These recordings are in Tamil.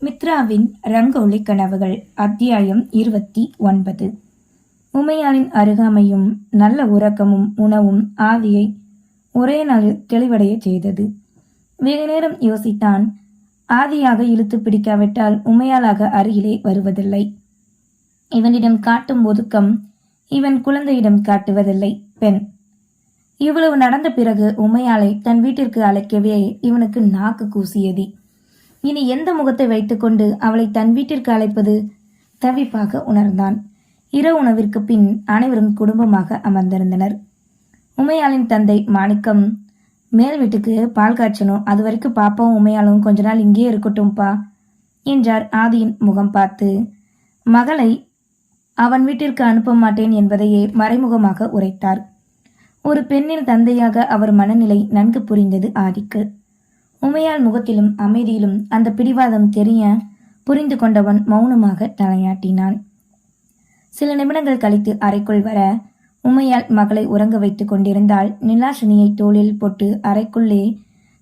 மித்ராவின் ரங்கோலி கனவுகள் அத்தியாயம் இருபத்தி ஒன்பது. உமையாளின் அருகாமையும் நல்ல உறக்கமும் உணவும் ஆவியை ஒரே நாளில் தெளிவடைய செய்தது. வெகு நேரம் யோசித்தான். ஆதியாக இழுத்து பிடிக்காவிட்டால் உமையாளாக அருகிலே வருவதில்லை. இவனிடம் காட்டும் ஒதுக்கம் இவன் குழந்தையிடம் காட்டுவதில்லை பெண். இவ்வளவு நடந்த பிறகு உமையாளை தன் வீட்டிற்கு அழைக்கவே இவனுக்கு நாக்கு கூசியது. இனி எந்த முகத்தை வைத்துக்கொண்டு அவளை தன் வீட்டிற்கு அழைப்பது? தவிப்பாக உணர்ந்தான். இரவு உணவிற்கு பின் அனைவரும் குடும்பமாக அமர்ந்திருந்தனர். உமையாளின் தந்தை மாணிக்கம் மேல் வீட்டுக்கு பால் காய்ச்சணும். அது வரைக்கும் பாப்பாவும் உமையாளும் கொஞ்ச நாள் இங்கேயே இருக்கட்டும்பா என்றார் ஆதியின் முகம் பார்த்து. மகளை அவன் வீட்டிற்கு அனுப்ப மாட்டேன் என்பதையே மறைமுகமாக உரைத்தார். ஒரு பெண்ணின் தந்தையாக அவர் மனநிலை நன்கு புரிந்தது ஆதிக்கு. உமையால் முகத்திலும் அமைதியிலும் அந்த பிடிவாதம் தெரிய புரிந்து கொண்டவன் மௌனமாக தலையாட்டினான். சில நிமிடங்கள் கழித்து அறைக்குள் வர உமையால் மகளை உறங்க வைத்துக் கொண்டிருந்தால் நிலாஷினியை தோளில் போட்டு அறைக்குள்ளே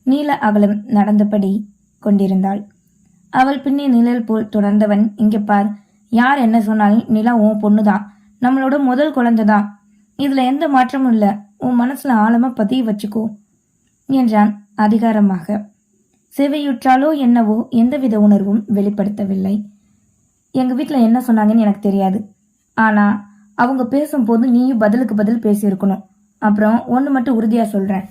நீல அகலம் நடந்தபடி கொண்டிருந்தாள். அவள் பின்னே நிழல் போல் தொடர்ந்தவன் இங்கே பார் யார் என்ன சொன்னாலும் நிலா உன் பொண்ணுதான். நம்மளோட முதல் குழந்தை தான் இதுல எந்த மாற்றமும் இல்ல. உன் மனசுல ஆழமா பதிய வச்சுக்கோ என்றான். அதிகாரமாக சேவையுற்றாலோ என்னவோ எந்தவித உணர்வும் வெளிப்படுத்தவில்லை. எங்கள் வீட்டில் என்ன சொன்னாங்கன்னு எனக்கு தெரியாது. ஆனால் அவங்க பேசும்போது நீயும் பதிலுக்கு பதில் பேசியிருக்கணும். அப்புறம் ஒன்று மட்டும் உறுதியாக சொல்கிறேன்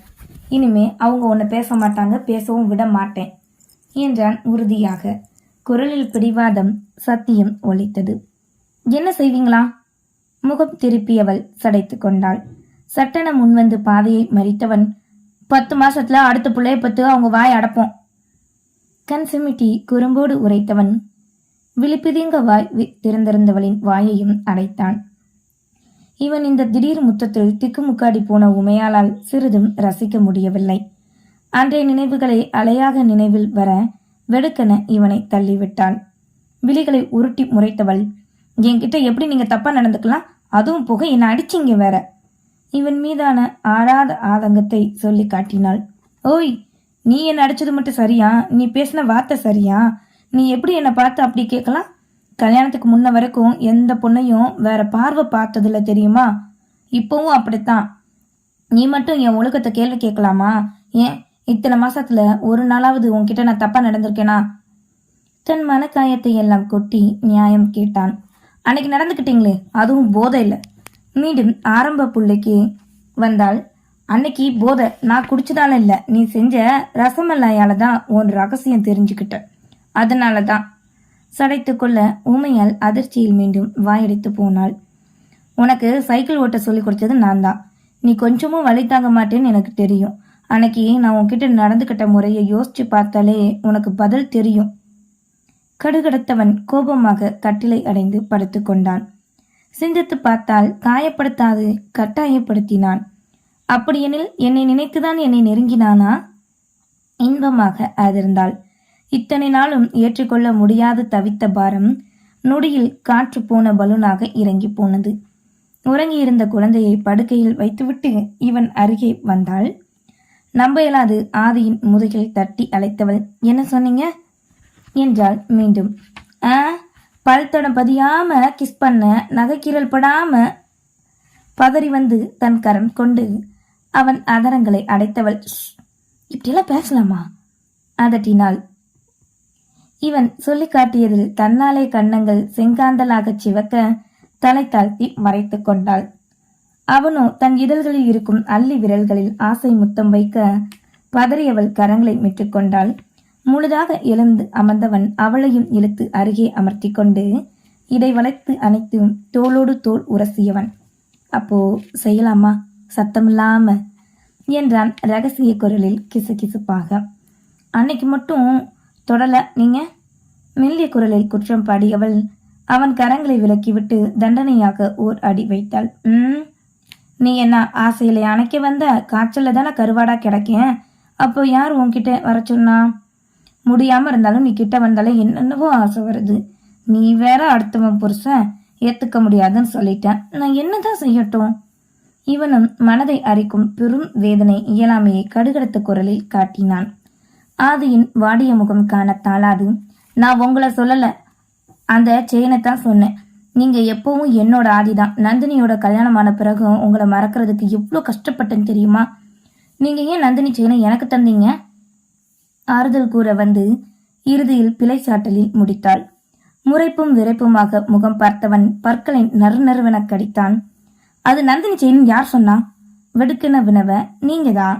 இனிமே அவங்க ஒன்று பேச மாட்டாங்க பேசவும் விட மாட்டேன் என்றான் உறுதியாக. குரலில் பிடிவாதம் சத்தியம் ஒலித்தது. என்ன செய்வீங்களா? முகம் திருப்பியவள் சடைத்து கொண்டாள். சட்டென முன்வந்து பாதையை மறித்தவன் பத்து மாசத்துல அடுத்த பிள்ளைய பத்து அவங்க வாய் அடப்போம். கண் சிமிட்டி குறும்போடு உரைத்தவன் விழிப்பிதிங்க வாய் வி- திறந்திருந்தவளின் வாயையும் அடைத்தான். இவன் இந்த திடீர் முத்தத்தில் திக்குமுக்காடி போன உமையாளால் சிறிதும் ரசிக்க முடியவில்லை. அன்றைய நினைவுகளை அலையாக நினைவில் வர வெடுக்கென இவனை தள்ளிவிட்டாள் விழிகளை உருட்டி முறைத்தவள் என்கிட்ட எப்படி நீங்க தப்பா நடந்துக்கலாம்? அதுவும் புகை என்ன அடிச்சிங்க வேற? இவன் மீதான ஆறாத ஆதங்கத்தை சொல்லி காட்டினாள். ஓய் நீ என்ன அடிச்சது மட்டும் சரியா? நீ பேசின வார்த்தை சரியா? நீ எப்படி என்னை பார்த்து அப்படி கேட்கலாம்? கல்யாணத்துக்கு முன்ன வரைக்கும் எந்த பொண்ணையும் வேற பார்வை பார்த்ததில்ல தெரியுமா? இப்பவும் அப்படித்தான். நீ மட்டும் என் ஒழுக்கத்தை கேள்வி கேட்கலாமா? ஏன் இத்தனை மாசத்துல ஒரு நாளாவது உன்கிட்ட நான் தப்பா நடந்திருக்கேனா? தன் மனக்காயத்தை எல்லாம் கொட்டி நியாயம் கேட்டான். அன்னைக்கு நடந்துக்கிட்டீங்களே அதுவும் போதை இல்லை. மீண்டும் ஆரம்ப புள்ளைக்கு வந்தால் அன்னைக்கு போதை நான் குடிச்சதால இல்லை. நீ செஞ்ச ரசமல்லாயால தான் உன் ரகசியம் தெரிஞ்சுக்கிட்ட. அதனால தான் சடைத்துக்கொள்ள ஊமையால் அதிர்ச்சியில் மீண்டும் வாயடித்து போனாள். உனக்கு சைக்கிள் ஓட்ட சொல்லி கொடுத்தது நான் தான் நீ கொஞ்சமும் வழி தாங்க மாட்டேன்னு எனக்கு தெரியும். அன்னைக்கு நான் உன்கிட்ட நடந்துக்கிட்ட முறையை யோசிச்சு பார்த்தாலே உனக்கு பதில் தெரியும். கடுகடுத்தவன் கோபமாக கட்டிலை அடைந்து படுத்துக்கொண்டான் சிந்தித்து பார்த்தால் காயப்படுத்தாது கட்டாயப்படுத்தினான். அப்படியெனில் என்னை நினைத்துதான் என்னை நெருங்கினானா? இன்பமாக அதிர்ந்தாள். இத்தனை நாளும் ஏற்றுக்கொள்ள முடியாது தவித்த பாரம் நொடியில் காற்று போன பலூனாக இறங்கி போனது. உறங்கியிருந்த குழந்தையை படுக்கையில் வைத்துவிட்டு இவன் அருகே வந்தாள். நம்ப இயலாது ஆதியின் முதுகில் தட்டி அழைத்தவள் என்ன சொன்னீங்க? என்றாள் மீண்டும். ஆ பல் தடம் பதியாம கிஸ் பண்ண நகைக்கீரல் படாம பதறி வந்து தன் கரம் கொண்டு அவன் அதரங்களை அடைத்தவள் இப்படியெல்லாம் பேசலாமா? அதட்டினாள். இவன் சொல்லி காட்டியதில் தன்னாலே கன்னங்கள் செங்காந்தலாகச் சிவக்க தலை தாழ்த்தி மறைத்துக் கொண்டாள். அவனோ தன் இதழ்களில் இருக்கும் அள்ளி விரல்களில் ஆசை முத்தம் வைக்க பதறியவள் கரங்களை மிட்டுக்கொண்டாள் முழுதாக எழுந்து அமர்ந்தவன் அவளையும் இழுத்து அருகே அமர்த்தி கொண்டு இடை வளைத்து அனைத்தும் தோளோடு தோல் உரசியவன். அப்போ செய்யலாமா? சத்தமில்லாம? என்றான் ரகசிய குரலில் கிசுகிசுப்பாக. அன்னைக்கு மட்டும் தொடல நீங்க? மெல்லிய குரலில் குற்றம் பாடியவள் அவன் கரங்களை விலக்கிவிட்டு தண்டனையாக ஓர் அடி வைத்தாள். ம் நீ என்ன ஆசையில அணைக்க வந்த? காய்ச்சல்ல தானே கருவாடா கிடைக்கேன்? அப்போ யார் உன்கிட்ட வர சொன்னா? முடியாம இருந்தாலும் நீ கிட்ட வந்தாலே என்னென்னவோ ஆசை வருது. நீ வேற அடுத்தவன் புருஷன் ஏத்துக்க முடியாதுன்னு சொல்லிட்டேன். நான் என்னதான் செய்யட்டும்? இவனும் மனதை அரிக்கும் பெரும் வேதனை இயலாமையை கடுகடுத்த குரலில் காட்டினான். ஆதியின் வாடிய முகம் காண தாளாது. நான் உங்களை சொல்லல. அந்த செயினை தான் சொன்னேன். நீங்க எப்பவும் என்னோட ஆதிதான். நந்தினியோட கல்யாணமான பிறகும் உங்களை மறக்கிறதுக்கு எவ்வளோ கஷ்டப்பட்டேன்னு தெரியுமா? நீங்க ஏன் நந்தினி செயினை எனக்கு தந்தீங்க? ஆறுதல் கூற வந்து இறுதியில் பிழை சாட்டலில் முடித்தாள். முறைப்பும் விரைப்புமாக முகம் பார்த்தவன் பற்களை நறு நறுவென கடித்தான். அது நந்தினி செயின் யார் சொன்னா? வெடுக்கென வினவ நீங்கதான்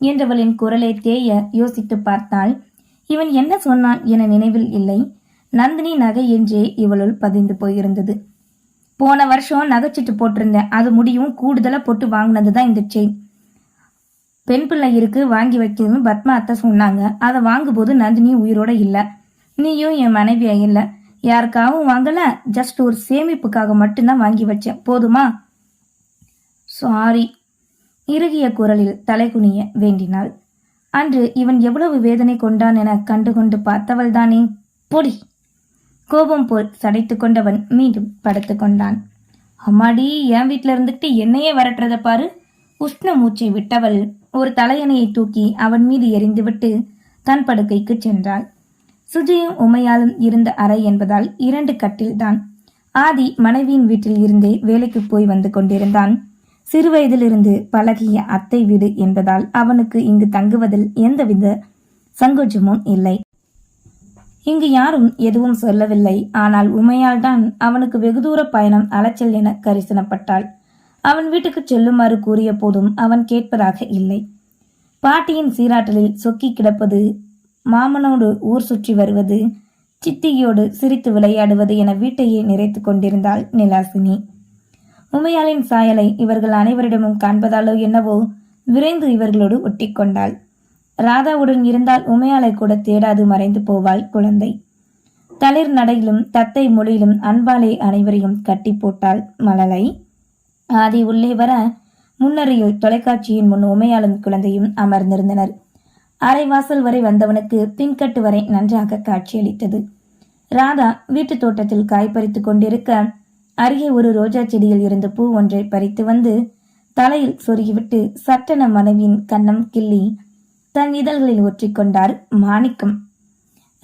என்றவளின் குரலை தேய யோசித்து பார்த்தாள். இவன் என்ன சொன்னான் என நினைவில் இல்லை. நந்தினி நகை என்றே இவளுள் பதிந்து போயிருந்தது. போன வருஷம் நகைச்சிட்டு போட்டிருந்தேன் அது முடியும் கூடுதலா போட்டு வாங்கினது தான் இந்த செயின். பெண் பிள்ளை இருக்கு வாங்கி வைக்கணும்னு பத்மா அத்தை சொன்னாங்க. அதை வாங்கும்போது நந்தினி உயிரோட இல்ல. நீயும் என் மனைவியா இல்ல. யாருக்காகவும் வாங்கல. ஜஸ்ட் ஒரு சேமிப்புக்காக மட்டும்தான் வாங்கி வச்சேன் போதுமா? சாரி இறுகிய குரலில் தலைகுனிய வேண்டினாள். அன்று இவன் எவ்வளவு வேதனை கொண்டான் என கண்டுகொண்டு பார்த்தவள் தானே. பொடி. கோபம் போல் சடைத்து கொண்டவன் மீண்டும் படுத்து கொண்டான். அம்மாடி என் வீட்டில இருந்துகிட்டு என்னையே வரட்டுறத பாரு. உஷ்ண மூச்சை விட்டவள் ஒரு தலையணையை தூக்கி அவன் மீது எறிந்துவிட்டு தன் படுக்கைக்கு சென்றாள். சுஜியும் உமையாலும் இருந்த அறை என்பதால் இரண்டு கட்டில்தான். ஆதி மனைவியின் வீட்டில் இருந்தே வேலைக்கு போய் வந்து கொண்டிருந்தான். சிறுவயதிலிருந்து பழகிய அத்தை வீடு என்பதால் அவனுக்கு இங்கு தங்குவதில் எந்தவித சங்கோஜமும் இல்லை. இங்கு யாரும் எதுவும் சொல்லவில்லை. ஆனால் உமையால் தான் அவனுக்கு வெகு தூர பயணம் அலைச்சல் என கரிசனப்பட்டாள். அவன் வீட்டுக்கு செல்லுமாறு கூறிய போதும் அவன் கேட்பதாக இல்லை. பாட்டியின் சீராட்டலில் சொக்கி கிடப்பது மாமனோடு ஊர் சுற்றி வருவது சித்தியோடு சிரித்து விளையாடுவது என வீட்டையே நிறைத்து கொண்டிருந்தாள் நிலாசினி. உமையாளின் சாயலை இவர்கள் அனைவரிடமும் காண்பதாலோ என்னவோ விரைந்து இவர்களோடு ஒட்டி கொண்டாள். ராதாவுடன் இருந்தால் உமையாளை கூட தேடாது மறைந்து போவாள் குழந்தை. தளிர் நடையிலும் தத்தை மொழியிலும் அன்பாலே அனைவரையும் கட்டி போட்டாள் மலலை. ஆதி உள்ளே வர முன்னரையோ தொலைக்காட்சியின் முன் உமையாளும் குழந்தையும் அமர்ந்திருந்தனர். அரைவாசல் வரை வந்தவனுக்கு பின்கட்டு வரை நன்றாக காட்சியளித்தது. ராதா வீட்டு தோட்டத்தில் காய் பறித்துக் கொண்டிருக்க அருகே ஒரு ரோஜா செடியில் இருந்து பூ ஒன்றை பறித்து வந்து தலையில் சொருகிவிட்டு சட்டென மனைவியின் கன்னம் கிள்ளி தன் இதழ்களில் ஒற்றிக்கொண்டார் மாணிக்கம்.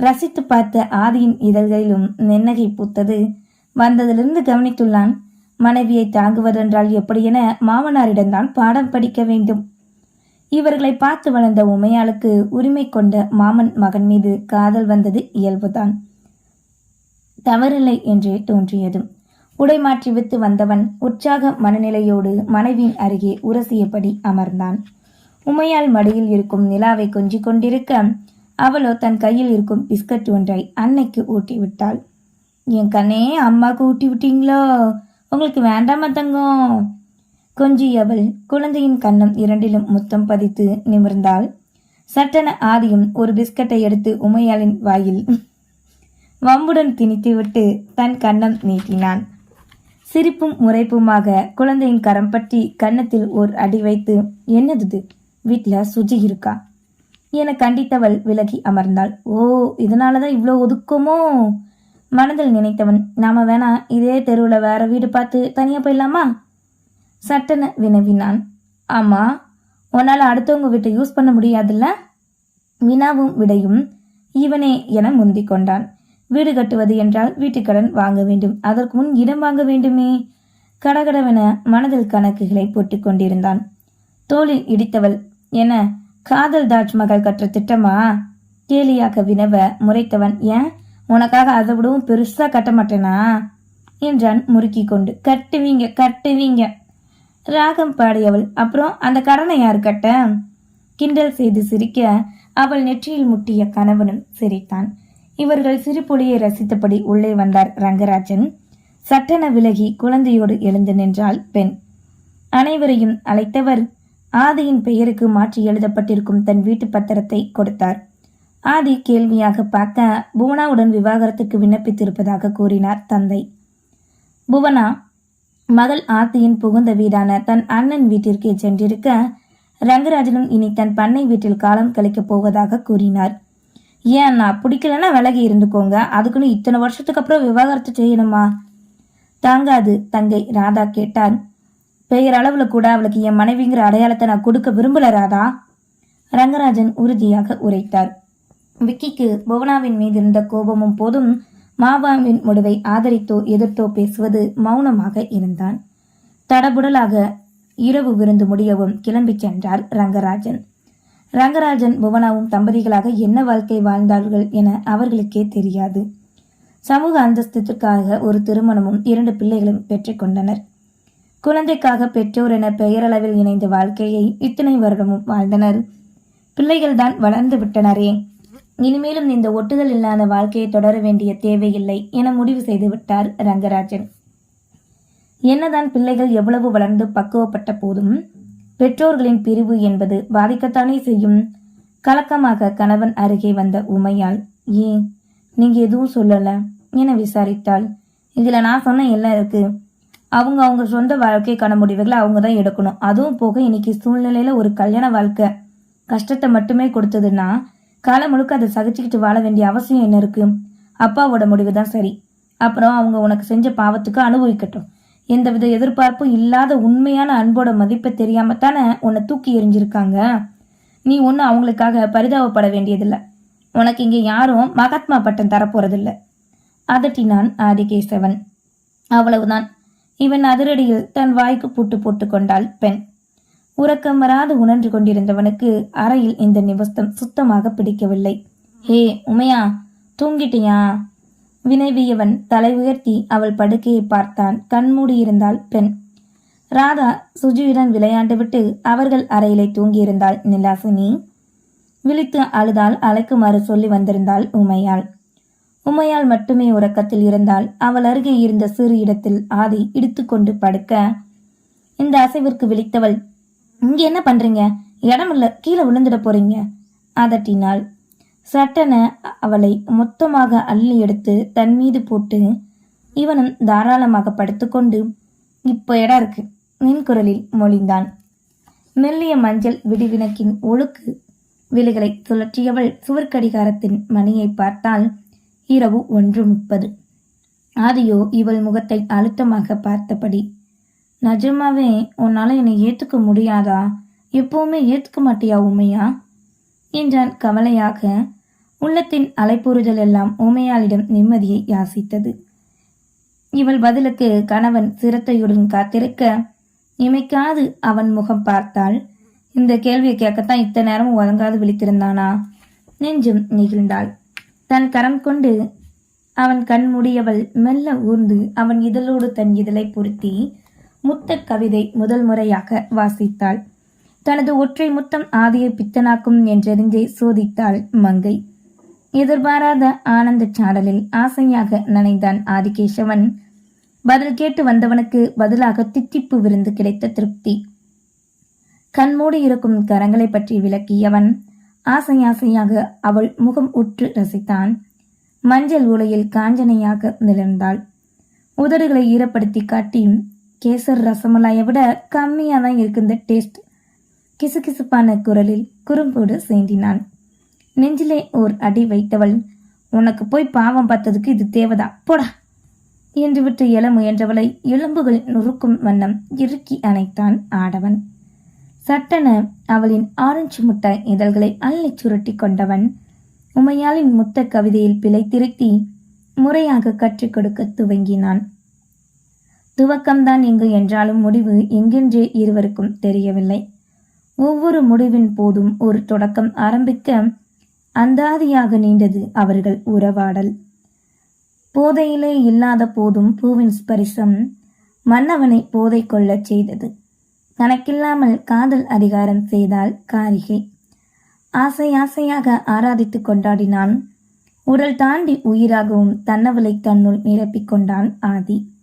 ரசித்து பார்த்த ஆதியின் இதழ்களிலும் நென்னகை பூத்தது. வந்ததிலிருந்து கவனித்துள்ளான் மனைவியை தாங்குவதென்றால் எப்படி என மாமனாரிடம்தான் பாடம் படிக்க வேண்டும். இவர்களை பார்த்து வளர்ந்த உமையாளுக்கு உரிமை கொண்ட மாமன் மகன் மீது காதல் வந்தது இயல்புதான். தவறில்லை என்றே தோன்றியதும். உடை மாற்றி வித்து வந்தவன் உற்சாக மனநிலையோடு மனைவியின் அருகே உரசியபடி அமர்ந்தான். உமையால் மடியில் இருக்கும் நிலாவை கொஞ்சிக் கொண்டிருக்க அவளோ தன் கையில் இருக்கும் பிஸ்கட் ஒன்றை அன்னைக்கு ஊட்டி விட்டாள் என் கண்ணே அம்மாவுக்கு ஊட்டி விட்டீங்களோ உங்களுக்கு வேண்டாமா தங்கம்? கொஞ்சியவள் குழந்தையின் கண்ணம் இரண்டிலும் முத்தம் பதித்து நிமிர்ந்தாள். சட்டென ஆதியும் ஒரு பிஸ்கட்டை எடுத்து உமையாளின் வாயில் வம்புடன் திணித்துவிட்டு தன் கண்ணம் நீட்டினான். சிரிப்பும் முறைப்புமாக குழந்தையின் கரம் பற்றி கன்னத்தில் ஓர் அடி வைத்து என்னது வீட்டில் சுஜி இருக்கா? என கண்டித்தவள் விலகி அமர்ந்தாள். ஓ இதனாலதான் இவ்வளோ ஒதுக்குமோ? மனதில் நினைத்தவன். நாம வேணா இதே தெருவில் வேற வீடு பார்த்து தனியா போயிடலாமா? சட்டென வினவினான். ஆமா உன்னால அடுத்தவங்க வீட்டை யூஸ் பண்ண முடியாதுல்ல? வினாவும் விடையும் இவனே என முந்திக் கொண்டான். வீடு கட்டுவது என்றால் வீட்டுக்கடன் வாங்க வேண்டும். அதற்கு முன் இடம் வாங்க வேண்டுமே? கடகடவென மனதில் கணக்குகளை போட்டுக் கொண்டிருந்தான். தோளில் இடித்தவள் என காதல் தாஜ்மஹால் கற்ற திட்டமா? கேலியாக வினவ முறைத்தவன் ஏன்? உனக்காக அதை விடவும் பெருசா கட்ட மாட்டேனா? என்றான் முறுக்கி கொண்டு கட்டுவீங்க கட்டுவீங்க. ராகம் பாடியவள் அப்புறம் அந்த கடனை யார் கட்ட? கிண்டல் செய்து சிரிக்க அவள் நெற்றியில் முட்டிய கணவனும் சிரித்தான். இவர்கள் சிரிப்பொலியை ரசித்தபடி உள்ளே வந்தார் ரங்கராஜன். சட்டென விலகி குழந்தையோடு எழுந்து நின்றாள் பெண். அனைவரையும் அழைத்தவர் ஆதியின் பெயருக்கு மாற்றி எழுதப்பட்டிருக்கும் தன் வீட்டு பத்திரத்தை கொடுத்தார். ஆதி கேள்வியாக பார்க்க புவனாவுடன் விவாகரத்துக்கு விண்ணப்பித்திருப்பதாக கூறினார் தந்தை. புவனா மகள் ஆர்த்தியின் புகுந்த வீடான தன் அண்ணன் வீட்டிற்கே சென்றிருக்க ரங்கராஜனும் இனி தன் பண்ணை வீட்டில் காலம் கழிக்கப் போவதாக கூறினார். ஏன் அண்ணா பிடிக்கலன்னா விலகி இருந்துக்கோங்க. அதுக்குன்னு இத்தனை வருஷத்துக்கு அப்புறம் விவாகரத்து செய்யணுமா? தாங்காது தங்கை ராதா கேட்டார் பெயரளவுல கூட அவளுக்கு என் மனைவிங்கிற அடையாளத்தை நான் கொடுக்க விரும்பல ராதா. ரங்கராஜன் உறுதியாக உரைத்தார். விக்கிக்கு புவனாவின் மீது இருந்த கோபமும் போதும் மாபாவின் முடிவை ஆதரித்தோ எதிர்த்தோ பேசுவது மௌனமாக இருந்தான். தடபுடலாக இரவு விருந்து முடியவும் கிளம்பிச் சென்றார் ரங்கராஜன். ரங்கராஜன் புவனாவும் தம்பதிகளாக என்ன வாழ்க்கை வாழ்ந்தார்கள் என அவர்களுக்கே தெரியாது. சமூக அந்தஸ்திற்காக ஒரு திருமணமும் இரண்டு பிள்ளைகளும் பெற்றுக்கொண்டனர் குழந்தைக்காக பெற்றோர் என பெயரளவில் இணைந்த வாழ்க்கையை இத்தனை வருடமும் வாழ்ந்தனர். பிள்ளைகள்தான் வளர்ந்து விட்டனரே. இனிமேலும் இந்த ஒட்டுதல் இல்லாத வாழ்க்கையை தொடர வேண்டிய தேவையில்லை என முடிவு செய்து விட்டார் ரங்கராஜன். என்னதான் பிள்ளைகள் எவ்வளவு வளர்ந்து பக்குவப்பட்ட போதும் பெற்றோர்களின் பிரிவு என்பது பாதிக்கத்தானே செய்யும்? கலக்கமாக கணவன் அருகே வந்த உமையால் ஏன் நீங்க எதுவும் சொல்லல? என விசாரித்தாள். இதுல நான் சொன்ன எல்லாம் இருக்கு? அவங்க அவங்க சொந்த வாழ்க்கைக்கான முடிவுகளை அவங்க தான் எடுக்கணும். அதுவும் போக இன்னைக்கு சூழ்நிலையில ஒரு கல்யாண வாழ்க்கை. கஷ்டத்தை மட்டுமே கொடுத்ததுன்னா காலம் முழுக்க அதை சகிச்சுக்கிட்டு வாழ வேண்டிய அவசியம் என்ன இருக்கு? அப்பாவோட முடிவு தான் சரி. அப்புறம் அவங்க உனக்கு செஞ்ச பாவத்துக்கு அனுபவிக்கட்டும். எந்தவித எதிர்பார்ப்பும் இல்லாத உண்மையான அன்போட மதிப்பை தெரியாம தானே உன்னை தூக்கி எறிஞ்சிருக்காங்க? நீ ஒன்றும் அவங்களுக்காக பரிதாபப்பட வேண்டியதில்லை. உனக்கு இங்கே யாரும் மகாத்மா பட்டம் தரப்போறதில்ல. அதட்டினான் ஆதிகேசவன். அவ்வளவுதான். இவன் அதிரடியில் தன் வாய்க்கு பூட்டு போட்டு கொண்டாள் பெண். உறக்கம் வராது உணர்ந்து கொண்டிருந்தவனுக்கு அறையில் இந்த நிவஸ்தம் சுத்தமாக பிடிக்கவில்லை. ஹே உமையா தூங்கிட்டியா? வினைவியவன் தலை உயர்த்தி அவள் படுக்கையை பார்த்தான். கண்மூடியிருந்தாள் பெண். ராதா சுஜியுடன் விளையாண்டுவிட்டு அவர்கள் அறையிலே தூங்கியிருந்தாள் நிலாசினி. விழித்து அழுதால் அழைக்குமாறு சொல்லி வந்திருந்தாள் உமையாள். உமையாள் மட்டுமே உறக்கத்தில் இருந்தால் அவள் அருகே இருந்த சிறு இடத்தில் ஆதி இடித்துக்கொண்டு படுக்க இந்த அசைவிற்கு விழித்தவள் இங்கே என்ன பண்ணுறீங்க இடம் இல்லை கீழே விழுந்துட போறீங்க. அதட்டினாள். சட்டென அவளை மொத்தமாக அள்ளி எடுத்து தன் மீது போட்டு இவனும் தாராளமாக படுத்துக்கொண்டு இப்போ இடம் இருக்கு. நின் குரலில் மொழிந்தான். மெல்லிய மஞ்சள் விடிவினக்கின் ஒழுக்கு விலைகளை சுழற்றியவள் சுவர்க்கடிகாரத்தின் மணியை பார்த்தால் இரவு ஒன்று முப்பது. ஆதியோ இவள் முகத்தை அழுத்தமாக பார்த்தபடி நிஜமாவே உன்னால என்னை ஏத்துக்க முடியாதா? எப்பவுமே ஏத்துக்க மாட்டியா உமையா? என்றான் கவலையாக. உள்ளத்தின் அலைப்புறுதல் எல்லாம் உமையாளிடம் நிம்மதியை யாசித்தது. இவள் பதிலுக்கு கணவன் சிரத்தையுடன் காத்திருக்க இமைக்காது அவன் முகம் பார்த்தாள். இந்த கேள்வியை கேட்கத்தான் இத்தனை நேரமும் உறங்காது விழித்திருந்தானா? நெஞ்சும் நெகிழ்ந்தாள். தன் கரம் கொண்டு அவன் கண் முடியவள் மெல்ல ஊர்ந்து அவன் இதழோடு தன் இதழை பொருத்தி முத்தக் கவிதை முதல் முறையாக வாசித்தாள். தனது ஒற்றை முத்தம் ஆதியை பித்தனாக்கும் என்றெறிஞ்சை சோதித்தாள் மங்கை. எதிர்பாராத ஆனந்த சாடலில் ஆசையாக நனைந்தான் ஆதிகேசவன். பதில் கேட்டு வந்தவனுக்கு பதிலாக தித்திப்பு விருந்து கிடைத்த திருப்தி. கண்மூடி இருக்கும் கரங்களை பற்றி விளக்கியவன் ஆசை ஆசையாக அவள் முகம் உற்று ரசித்தான். மஞ்சள் உலையில் காஞ்சனையாக நிலர்ந்தாள் உதடுகளை ஈரப்படுத்தி காட்டி கேசர் ரசமலாயை விட கம்மியாக தான் இருக்கு இந்த டேஸ்ட். கிசுகிசுப்பான குரலில் குறும்போடு சேண்டினான் நெஞ்சிலே ஓர் அடி வைத்தவள் உனக்கு போய் பாவம் பார்த்ததுக்கு இது தேவதா? போடா! என்று விட்டு எழ முயன்றவளை எலும்புகள் நுறுக்கும் வண்ணம் இறுக்கி அணைத்தான் ஆடவன். சட்டென அவளின் ஆரஞ்சு முட்டை இதழ்களை அள்ளி சுருட்டி கொண்டவன் உமையாளின் முத்த கவிதையில் பிழை திருத்தி முறையாக கற்றுக் கொடுக்க துவங்கினான். துவக்கம்தான் இங்கு என்றாலும் முடிவு எங்கென்றே இருவருக்கும் தெரியவில்லை. ஒவ்வொரு முடிவின் போதும் ஒரு தொடக்கம் ஆரம்பிக்க அந்தாதியாக நீண்டது அவர்கள் உறவாடல். போதையிலே இல்லாத போதும் பூவின் ஸ்பரிசம் மன்னவனை போதை கொள்ளச் செய்தது. கணக்கில்லாமல் காதல் அதிகாரம் செய்தால் காரிகை. ஆசை ஆசையாக ஆராதித்துக் கொண்டாடினான். உடல் தாண்டி உயிராகவும் தன்னவளை தன்னுள் நிரப்பிக் கொண்டான் ஆதி.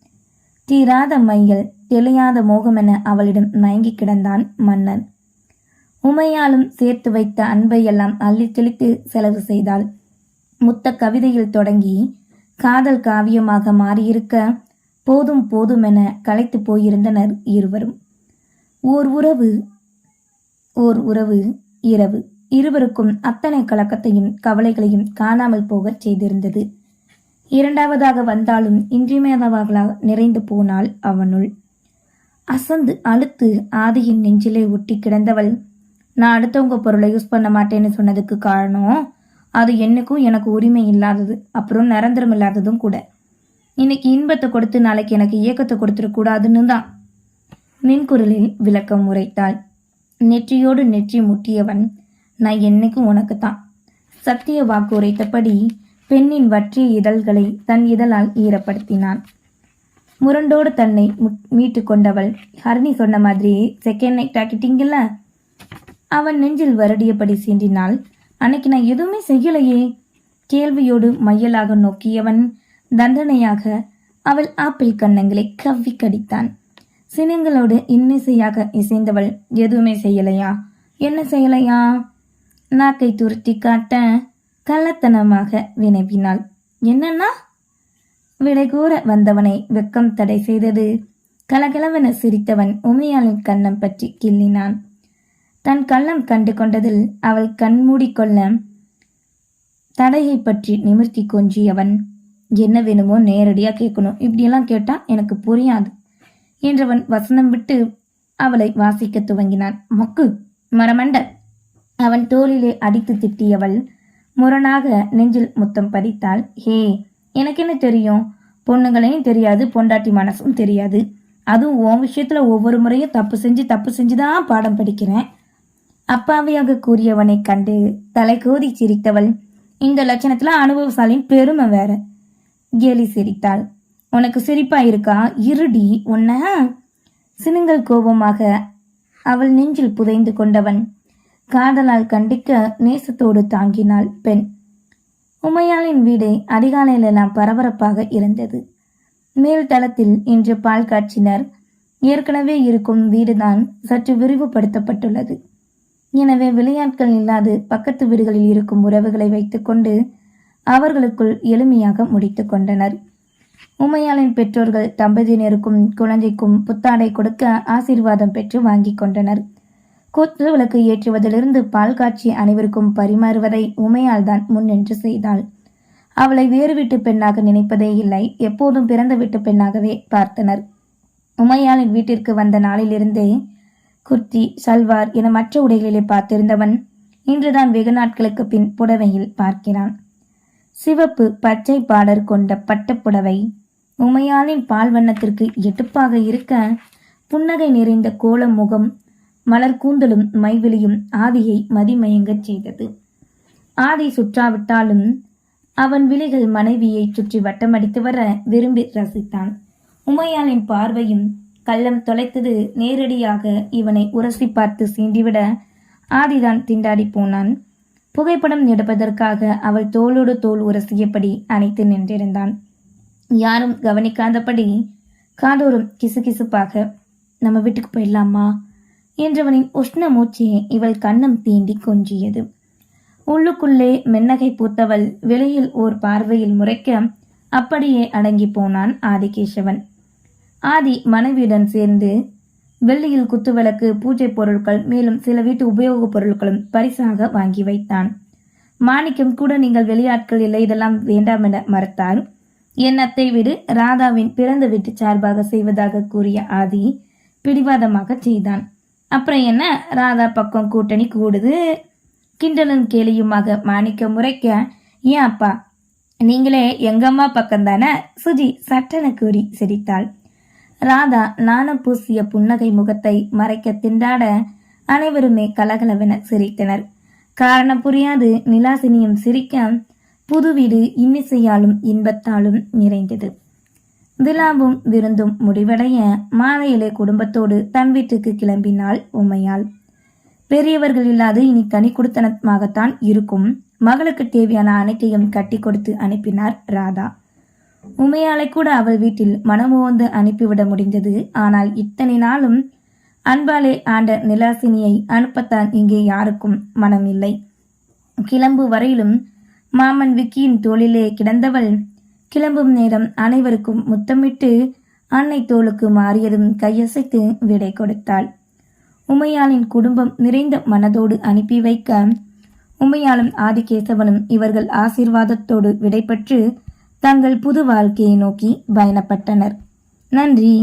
தீராத மையல் தெளியாத மோகமென அவளிடம் மயங்கி கிடந்தான் மன்னன். உமையாலும் சேர்த்து வைத்த அன்பை எல்லாம் அள்ளி தெளித்து செலவு செய்தாள். முத்த கவிதையில் தொடங்கி காதல் காவியமாக மாறியிருக்க போதும் போதுமென களைத்து போயிருந்தனர் இருவரும். ஓர் உறவு ஓர் உறவு இரவு. இருவருக்கும் அத்தனை கலக்கத்தையும் கவலைகளையும் காணாமல் போகச் செய்திருந்தது. இரண்டாவதாக வந்தாலும் இன்றியமையாதவர்களாக நிறைந்து போனாள் அவனுள். அசந்து அழுத்து ஆதியின் நெஞ்சிலே ஒட்டி கிடந்தவள் நான் அடுத்தவங்க பொருளை யூஸ் பண்ண மாட்டேன்னு சொன்னதுக்கு காரணம்? அது என்னைக்கும் எனக்கு உரிமை இல்லாதது அப்புறம் நிரந்தரம் இல்லாததும் கூட. இன்னைக்கு இன்பத்தை கொடுத்து நாளைக்கு எனக்கு இயக்கத்தை கொடுத்துடக்கூடாதுன்னு தான். மின்குரலில் விளக்கம் உரைத்தாள். நெற்றியோடு நெற்றி முட்டியவன் நான் என்னைக்கும் உனக்கு தான் சத்திய வாக்கு உரைத்தபடி பெண்ணின் வற்றிய இதழ்களை தன் இதழால் ஈரப்படுத்தினான். முரண்டோடு தன்னை மீட்டு கொண்டவள் ஹரணி சொன்ன மாதிரி செகண்ட் நைட் ஆக்கிட்டீங்கல்ல அவன் நெஞ்சில் வருடியபடி சீண்டினாள். அன்னைக்கு நான் எதுவுமே செய்யலையே. கேள்வியோடு மையலாக நோக்கியவன் தண்டனையாக அவள் ஆப்பிள் கன்னங்களை கவ்வி கடித்தான். சினங்களோடு இன்னிசையாக இசைந்தவள் எதுவுமே செய்யலையா? என்ன செய்யலையா? நாக்கை துருத்தி காட்ட கள்ளத்தனமாக வினவினாள். என்னன்னா விடை கூற வந்தவனை வெக்கம் தடை செய்தது. கலகலவென சிரித்தவன் உமையாளின் கண்ணம் பற்றி கிள்ளினான். தன் கள்ளம் கண்டு கொண்டதில் அவள் கண்மூடிக்கொள்ள தடையை பற்றி நிமிர்த்தி கொஞ்சியவன். என்ன வேணுமோ நேரடியாக கேட்கணும். இப்படியெல்லாம் கேட்டா எனக்கு புரியாது என்றவன் வசனம் விட்டு அவளை வாசிக்க துவங்கினான். மக்கு மரமண்ட. அவன் தோளிலே அடித்து திட்டியவள் முரணாக நெஞ்சில் முத்தம் பதித்தாள் ஹே எனக்கு என்ன தெரியும்? பொண்ணுங்களையும் தெரியாது பொண்டாட்டி மனசும் தெரியாது. அதுவும் உன் விஷயத்துல ஒவ்வொரு முறையும் தப்பு செஞ்சு தப்பு செஞ்சு தான் பாடம் படிக்கிறேன். அப்பாவியாக கூறியவனை கண்டு தலை கோதி சிரித்தவள் இந்த லட்சணத்துல அனுபவசாலின் பெருமை வேற. கேலி சிரித்தாள் உனக்கு சிரிப்பா இருக்கா? இருடி உன்ன. சினுங்கள் கோபமாக அவள் நெஞ்சில் புதைந்து கொண்டவன் காதலால் கண்டிக்க நேசத்தோடு தாங்கினாள் பெண். உமையாளின் வீடு அதிகாலையிலெல்லாம் பரபரப்பாக இருந்தது. மேல் தளத்தில் இன்று பால் காய்ச்சினர். ஏற்கனவே இருக்கும் வீடுதான் சற்று விரிவுபடுத்தப்பட்டுள்ளது. எனவே விளையாட்கள் இல்லாது பக்கத்து வீடுகளில் இருக்கும் உறவுகளை வைத்துக்கொண்டு அவர்களுக்குள் எளிமையாக முடித்துக் கொண்டனர். உமையாளின் பெற்றோர்கள் தம்பதியினருக்கும் குழந்தைக்கும் புத்தாடை கொடுக்க ஆசீர்வாதம் பெற்று வாங்கிக் கொண்டனர். குத்து விளக்கு ஏற்றுவதிலிருந்து பால் காட்சி அனைவருக்கும் பரிமாறுவதை உமையால் தான் முன்னின்று செய்தாள். அவளை வேறு வீட்டு பெண்ணாக நினைப்பதே இல்லை. எப்போதும் பிறந்த வீட்டு பெண்ணாகவே பார்த்தனர். உமையாளின் வீட்டிற்கு வந்த நாளிலிருந்தே குர்த்தி சல்வார் என மற்ற உடைகளிலே பார்த்திருந்தவன் இன்றுதான் வெகு நாட்களுக்கு பின் புடவையில் பார்க்கிறான். சிவப்பு பச்சை பாடர் கொண்ட பட்டுப்புடவை உமையாளின் பால் வண்ணத்திற்கு எட்டுப்பாக இருக்க புன்னகை நிறைந்த கோல முகம் மலர் கூந்தலும் மைவிலியும் ஆதியை மதிமயங்கச் செய்தது. ஆதி சுற்றாவிட்டாலும் அவன் விழிகள் மனைவியை சுற்றி வட்டமடித்து வர விரும்பி ரசித்தான். உமையாளின் பார்வையும் கள்ளம் தொலைத்தது நேரடியாக இவனை உரசி பார்த்து சீண்டிவிட ஆதிதான் திண்டாடி போனான். புகைப்படம் எடுப்பதற்காக அவள் தோளோடு தோள் உரசியபடி அணைத்து நின்றிருந்தான். யாரும் கவனிக்காதபடி காதோறும் கிசுகிசுப்பாக நம்ம வீட்டுக்கு போயிடலாமா? என்றவனின் உஷ்ண மூச்சையை இவள் கண்ணம் தீண்டி கொஞ்சியது. உள்ளுக்குள்ளே மென்னகை பூத்தவள் வெளியில் ஓர் பார்வையில் முறைக்க அப்படியே அடங்கி போனான் ஆதிகேசவன். ஆதி மனைவியுடன் சேர்ந்து வெள்ளியில் குத்துவிளக்கு பூஜை பொருட்கள் மேலும் சில வீட்டு உபயோகப் பொருட்களும் பரிசாக வாங்கி வைத்தான். மாணிக்கம் கூட நீங்கள் வெளியாட்கள் இல்லை இதெல்லாம் வேண்டாம் என மறுத்தார். என் அத்தை வீடு ராதாவின் பிறந்த வீட்டு சார்பாக செய்வதாக கூறிய ஆதி பிடிவாதமாக செய்தான். அப்புறம் என்ன? ராதா பக்கம் கூட்டணி கூடுது. கிண்டலும் கேலியுமாக மாணிக்க முறைக்க ஏன் அப்பா? நீங்களே எங்கம்மா பக்கம்தானே? சுஜி சட்டன கூறி சிரித்தாள். ராதா நாணம் பூசிய புன்னகை முகத்தை மறைக்க திண்டாட அனைவருமே கலகலவென சிரித்தனர். காரணம் புரியாது நிலாசினியும் சிரிக்க புது வீடு இன்னிசையாலும் இன்பத்தாலும் நிறைந்தது. விழாவும் விருந்தும் முடிவடைய மாலையிலே குடும்பத்தோடு தன் வீட்டுக்கு கிளம்பினாள் உமையாள். பெரியவர்கள் இல்லாது இனி தனி குடுத்தனமாகத்தான் இருக்கும். மகளுக்கு தேவையான அனைத்தையும் கட்டி கொடுத்து அனுப்பினார் ராதா. உமையாளை கூட அவள் வீட்டில் மனமுவந்து அனுப்பிவிட முடிந்தது. ஆனால் இத்தனை நாளும் அன்பாலே ஆண்ட நிலாசினியை அனுப்பத்தான் இங்கே யாருக்கும் மனமில்லை. கிளம்பு வரையிலும் மாமன் விக்கியின் தோளிலே கிடந்தவள் கிளம்பும் நேரம் அனைவருக்கும் முத்தமிட்டு அன்னை தோளுக்கு மாறியதும் கையசைத்து விடை கொடுத்தாள். உமையாளின் குடும்பம் நிறைந்த மனதோடு அனுப்பி வைக்க உமையாளும் ஆதிகேசவனும் இவர்கள் ஆசீர்வாதத்தோடு விடைபெற்று தங்கள் புது வாழ்க்கையை நோக்கி பயணப்பட்டனர். நன்றி.